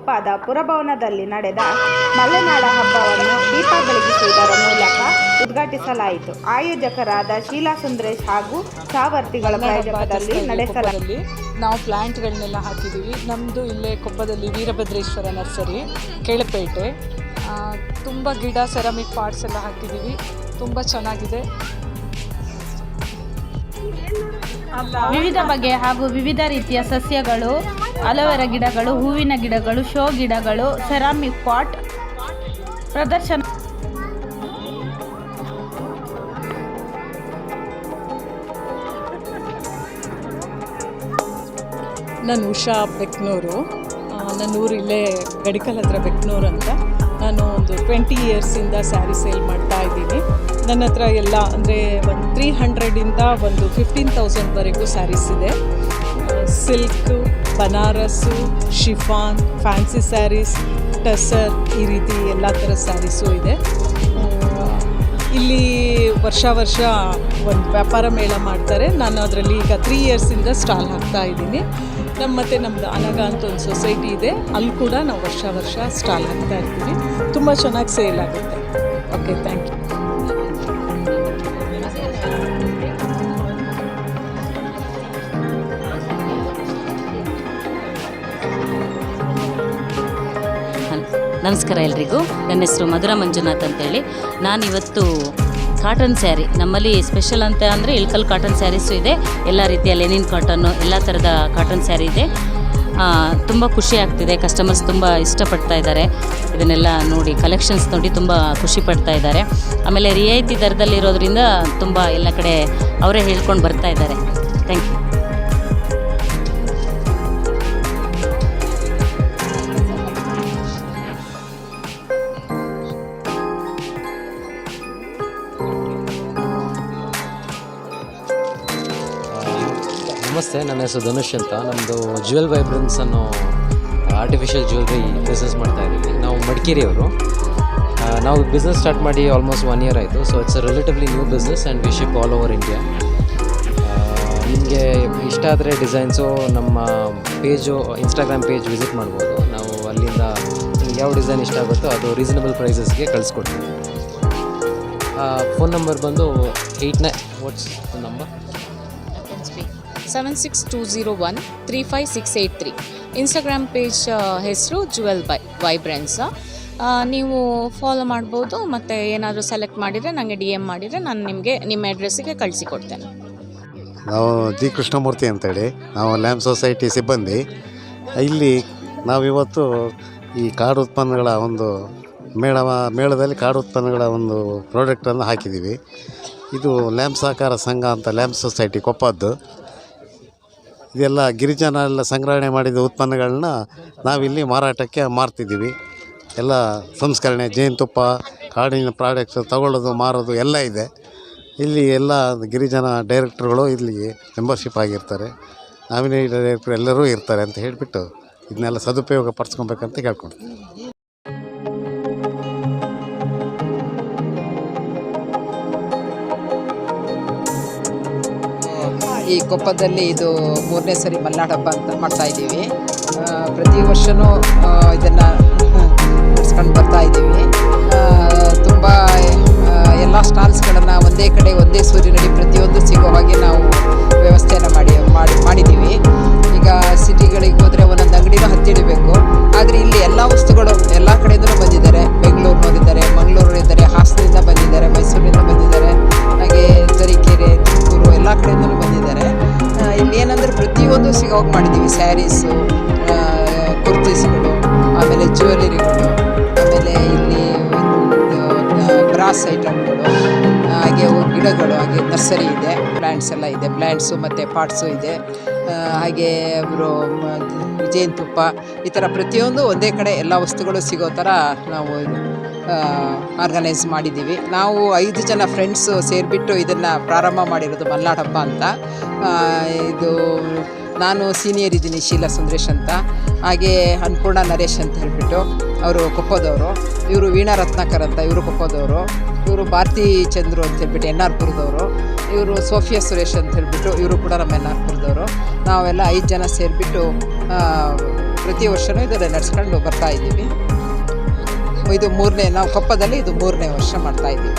ಕೊಪ್ಪದ ಪುರಭವನದಲ್ಲಿ ನಡೆದ ಮಲೆನಾಡ ಹಬ್ಬವನ್ನು ದೀಪ ಬೆಳಗಿಸುವುದರ ಮೂಲಕ ಉದ್ಘಾಟಿಸಲಾಯಿತು. ಆಯೋಜಕರಾದ ಶೀಲಾ ಸುಂದರೇಶ್ ಹಾಗೂ ಸಾವರ್ತಿಗಳ ಪ್ರಾಯೋಜಕದಲ್ಲಿ ನಡೆಸಲಾಗಿ ನಾವು ಪ್ಲ್ಯಾಂಟ್ಗಳನ್ನೆಲ್ಲ ಹಾಕಿದ್ದೀವಿ. ನಮ್ಮದು ಇಲ್ಲೇ ಕೊಪ್ಪದಲ್ಲಿ ವೀರಭದ್ರೇಶ್ವರ ನರ್ಸರಿ ಕೆಳಪೇಟೆ. ಆ, ತುಂಬ ಗಿಡ ಸೆರಾಮಿಕ್ ಪಾರ್ಟ್ಸ್ ಎಲ್ಲ ಹಾಕಿದ್ದೀವಿ. ತುಂಬ ಚೆನ್ನಾಗಿದೆ. ವಿವಿಧ ಬಗೆ ಹಾಗೂ ವಿವಿಧ ರೀತಿಯ ಸಸ್ಯಗಳು ಅಲೋವೆರಾ ಗಿಡಗಳು, ಹೂವಿನ ಗಿಡಗಳು, ಶೋ ಗಿಡಗಳು, ಸೆರಾಮಿಕ್ ಪಾಟ್ ಪ್ರದರ್ಶನ. ನಾನು ಉಷಾ ಬೆಕ್ನೂರು. ನನ್ನ ಊರು ಇಲ್ಲೇ ಗಡಿಕಲ್ ಹತ್ರ ಬೆಕ್ನೂರು ಅಂತ. ನಾನು ಒಂದು ಟ್ವೆಂಟಿ ಇಯರ್ಸಿಂದ ಸ್ಯಾರಿ ಸೇಲ್ ಮಾಡ್ತಾ ಇದ್ದೀನಿ. ನನ್ನ ಹತ್ರ ಎಲ್ಲ ಅಂದರೆ ಒಂದು ತ್ರೀ ಹಂಡ್ರೆಡಿಂದ ಒಂದು ಫಿಫ್ಟೀನ್ ತೌಸಂಡ್ವರೆಗೂ ಸ್ಯಾರೀಸ್ ಇದೆ. Silk Banaras chiffon, fancy sarees, tussar, ಈ ರೀತಿ ಎಲ್ಲ ಥರ ಸ್ಯಾರೀಸು ಇದೆ. ಇಲ್ಲಿ ವರ್ಷ ವರ್ಷ ಒಂದು ವ್ಯಾಪಾರ ಮೇಳ ಮಾಡ್ತಾರೆ. ನಾನು ಅದರಲ್ಲಿ ಈಗ ತ್ರೀ ಇಯರ್ಸಿಂದ ಸ್ಟಾಲ್ ಹಾಕ್ತಾ ಇದ್ದೀನಿ. ನಮ್ಮ ಮತ್ತು ನಮ್ಮದು ಅನಗ ಅಂತ ಒಂದು ಸೊಸೈಟಿ ಇದೆ. ಅಲ್ಲಿ ಕೂಡ ನಾವು ವರ್ಷ ವರ್ಷ ಸ್ಟಾಲ್ ಹಾಕ್ತಾ ಇರ್ತೀವಿ. ತುಂಬ ಚೆನ್ನಾಗಿ ಸೇಲ್ ಆಗುತ್ತೆ. ಓಕೆ ಥ್ಯಾಂಕ್ ಯು ನಮಸ್ಕಾರ ಎಲ್ರಿಗೂ. ನನ್ನ ಹೆಸರು ಮಧುರ ಮಂಜುನಾಥ್ ಅಂತೇಳಿ. ನಾನಿವತ್ತು ಕಾಟನ್ ಸ್ಯಾರಿ, ನಮ್ಮಲ್ಲಿ ಸ್ಪೆಷಲ್ ಅಂತ ಅಂದರೆ ಇಳ್ಕಲ್ ಕಾಟನ್ ಸ್ಯಾರೀಸು ಇದೆ. ಎಲ್ಲ ರೀತಿಯ ಲೆನಿನ್ ಕಾಟನ್ನು ಎಲ್ಲ ಥರದ ಕಾಟನ್ ಸ್ಯಾರಿ ಇದೆ. ತುಂಬ ಖುಷಿ ಆಗ್ತಿದೆ. ಕಸ್ಟಮರ್ಸ್ ತುಂಬ ಇಷ್ಟಪಡ್ತಾ ಇದ್ದಾರೆ. ಇದನ್ನೆಲ್ಲ ನೋಡಿ ಕಲೆಕ್ಷನ್ಸ್ ನೋಡಿ ತುಂಬ ಖುಷಿ ಪಡ್ತಾ ಇದ್ದಾರೆ. ಆಮೇಲೆ ರಿಯಾಯಿತಿ ದರದಲ್ಲಿರೋದ್ರಿಂದ ತುಂಬ ಎಲ್ಲ ಕಡೆ ಅವರೇ ಹೇಳ್ಕೊಂಡು ಬರ್ತಾ ಇದ್ದಾರೆ. ಥ್ಯಾಂಕ್ ಯು ನಮಸ್ತೆ, ನನ್ನ ಹೆಸರು ಧನುಷ್ ಅಂತ. ನಮ್ಮದು ಜ್ಯುವೆಲ್ ವೈಬ್ರೆನ್ಸ್ ಅನ್ನೋ ಆರ್ಟಿಫಿಷಿಯಲ್ ಜ್ಯುವೆಲ್ರಿ ಬಿಸ್ನೆಸ್ ಮಾಡ್ತಾ ಇದ್ದೀವಿ. ನಾವು ಮಡಿಕೇರಿಯವರು. ನಾವು ಬಿಸ್ನೆಸ್ ಸ್ಟಾರ್ಟ್ ಮಾಡಿ ಆಲ್ಮೋಸ್ಟ್ ಒನ್ ಇಯರ್ ಆಯಿತು. So it's a relatively new business and we ship all over India ನಿಮಗೆ ಇಷ್ಟ ಆದರೆ ಡಿಸೈನ್ಸು ನಮ್ಮ ಪೇಜು ಇನ್ಸ್ಟಾಗ್ರಾಮ್ ಪೇಜ್ ವಿಸಿಟ್ ಮಾಡ್ಬೋದು. ನಾವು ಅಲ್ಲಿಂದ ನಿಮ್ಗೆ ಯಾವ ಡಿಸೈನ್ ಇಷ್ಟ ಆಗುತ್ತೋ ಅದು ರೀಸನಬಲ್ ಪ್ರೈಸಸ್ಗೆ ಕಳಿಸ್ಕೊಡ್ತೀವಿ. ಫೋನ್ ನಂಬರ್ ಬಂದು eight nine WhatsApp number seven six two zero one three five six eight three Instagram page ಹೆಸರು ಜುವೆಲ್ ಬೈ ನೀವು ಫಾಲೋ ಮಾಡ್ಬೋದು, ಮತ್ತು ಏನಾದರೂ ಸೆಲೆಕ್ಟ್ ಮಾಡಿದರೆ ನನಗೆ ಡಿ ಎಂ ಮಾಡಿದರೆ ನಾನು ನಿಮಗೆ ನಿಮ್ಮ ಅಡ್ರೆಸ್ಸಿಗೆ ಕಳಿಸಿಕೊಡ್ತೇನೆ ನಾವು ಜಿ ಕೃಷ್ಣಮೂರ್ತಿ ಅಂತೇಳಿ, ನಾವು ಲ್ಯಾಮ್ ಸೊಸೈಟಿ ಸಿಬ್ಬಂದಿ. ಇಲ್ಲಿ ನಾವಿವತ್ತು ಈ ಕಾಡು ಉತ್ಪನ್ನಗಳ ಒಂದು ಮೇಳ ಮೇಳದಲ್ಲಿ ಕಾಡು ಉತ್ಪನ್ನಗಳ ಒಂದು ಪ್ರಾಡಕ್ಟನ್ನು ಹಾಕಿದ್ದೀವಿ. ಇದು ಲ್ಯಾಂಪ್ ಸಹಕಾರ ಸಂಘ ಅಂತ ಲ್ಯಾಂಪ್ ಸೊಸೈಟಿ ಕೊಪ್ಪದ್ದು. ಇದೆಲ್ಲ ಗಿರಿಜನ ಎಲ್ಲ ಸಂಗ್ರಹಣೆ ಮಾಡಿದ ಉತ್ಪನ್ನಗಳನ್ನ ನಾವಿಲ್ಲಿ ಮಾರಾಟಕ್ಕೆ ಮಾರ್ತಿದ್ದೀವಿ. ಎಲ್ಲ ಸಂಸ್ಕರಣೆ, ಜೇನುತುಪ್ಪ, ಕಾಡಿನ ಪ್ರಾಡಕ್ಟ್ಸ್ ತಗೊಳ್ಳೋದು, ಮಾರೋದು ಎಲ್ಲ ಇದೆ. ಇಲ್ಲಿ ಎಲ್ಲ ಗಿರಿಜನ ಡೈರೆಕ್ಟ್ರುಗಳು ಇಲ್ಲಿ ಮೆಂಬರ್ಶಿಪ್ ಆಗಿರ್ತಾರೆ. ನಾಮಿನಿ ಡೈರೆಕ್ಟ್ರು ಎಲ್ಲರೂ ಇರ್ತಾರೆ ಅಂತ ಹೇಳಿಬಿಟ್ಟು ಇದನ್ನೆಲ್ಲ ಸದುಪಯೋಗ ಪಡಿಸ್ಕೊಬೇಕಂತ ಕೇಳ್ಕೊಳ್ತೀನಿ. ಈ ಕೊಪ್ಪದಲ್ಲಿ ಇದು ಮೂರನೇ ಸರಿ ಮಲ್ನಾಡ್ ಹಬ್ಬ ಅಂತ ಮಾಡ್ತಾ ಇದ್ದೀವಿ. ಪ್ರತಿ ವರ್ಷವೂ ಇದನ್ನು ನಡೆಸ್ಕೊಂಡು ಬರ್ತಾ ಇದ್ದೀವಿ. ತುಂಬ ಎಲ್ಲ ಸ್ಟಾಲ್ಸ್ಗಳನ್ನು ಒಂದೇ ಕಡೆ ಒಂದೇ ಸೂರ್ಯನಡಿ ಪ್ರತಿಯೊಂದು ಸಿಗೋ ಹಾಗೆ ನಾವು ವ್ಯವಸ್ಥೆಯನ್ನು ಮಾಡಿ ಮಾಡಿ, ಮಾಡಿದ್ದೀವಿ. ಈಗ ಸಿಟಿಗಳಿಗೆ ಹೋದರೆ ಒಂದೊಂದು ಅಂಗಡಿನೂ ಹತ್ತಿಡಬೇಕು. ಆದರೆ ಇಲ್ಲಿ ಎಲ್ಲ ವಸ್ತುಗಳು ಏನಂದ್ರೆ ಪ್ರತಿಯೊಂದು ಸಿಗೋಗಿ ಮಾಡಿದ್ದೀವಿ ಸ್ಯಾರೀಸು ಕುರ್ತೀಸ್ಗಳು, ಆಮೇಲೆ ಜ್ಯುವೆಲರಿಗಳು ಆಮೇಲೆ ಇಲ್ಲಿ ಬ್ರಾಸ್ ಐಟಮ್ಗಳು ಹಾಗೆ ಗಿಡಗಳು, ಹಾಗೆ ನರ್ಸರಿ ಇದೆ ಪ್ಲ್ಯಾಂಟ್ಸ್ ಎಲ್ಲ ಇದೆ ಪ್ಲ್ಯಾಂಟ್ಸು ಮತ್ತು ಪಾಟ್ಸು ಇದೆ ಹಾಗೆ ಜೇನುತುಪ್ಪ ಈ ಥರ ಪ್ರತಿಯೊಂದು ಒಂದೇ ಕಡೆ ಎಲ್ಲ ವಸ್ತುಗಳು ಸಿಗೋ ಥರ ನಾವು ಆರ್ಗನೈಸ್ ಮಾಡಿದ್ದೀವಿ. ನಾವು ಐದು ಜನ ಫ್ರೆಂಡ್ಸು ಸೇರಿಬಿಟ್ಟು ಇದನ್ನು ಪ್ರಾರಂಭ ಮಾಡಿರೋದು ಮಲ್ನಾಡಪ್ಪ ಅಂತ. ಇದು ನಾನು ಸೀನಿಯರ್ ಇದ್ದೀನಿ ಶೀಲಾ ಸುಂದರೇಶ್ ಅಂತ. ಹಾಗೆ ಅನ್ನಪೂರ್ಣ ನರೇಶ್ ಅಂತ ಹೇಳಿಬಿಟ್ಟು ಅವರು ಕೊಪ್ಪದವರು. ಇವರು ವೀಣಾ ರತ್ನಾಕರ್ ಅಂತ ಇವರು ಕೊಪ್ಪದವರು. ಇವರು ಭಾರತಿ ಚಂದ್ರು ಅಂತ ಹೇಳ್ಬಿಟ್ಟು ಎನ್ ಆರ್ ಪುರದವರು. ಇವರು ಸೋಫಿಯಾ ಸುರೇಶ್ ಅಂತ ಹೇಳಿಬಿಟ್ಟು ಇವರು ಕೂಡ ನಮ್ಮ ಎನ್ ಆರ್ ಪುರದವರು. ನಾವೆಲ್ಲ ಐದು ಜನ ಸೇರಿಬಿಟ್ಟು ಪ್ರತಿ ವರ್ಷವೂ ಇದನ್ನು ನಡೆಸ್ಕೊಂಡು ಬರ್ತಾ ಇದ್ದೀವಿ. ಇದು ಮೂರನೇ, ನಾವು ಕೊಪ್ಪದಲ್ಲಿ ಇದು ಮೂರನೇ ವರ್ಷ ಮಾಡ್ತಾ ಇದ್ದೀವಿ.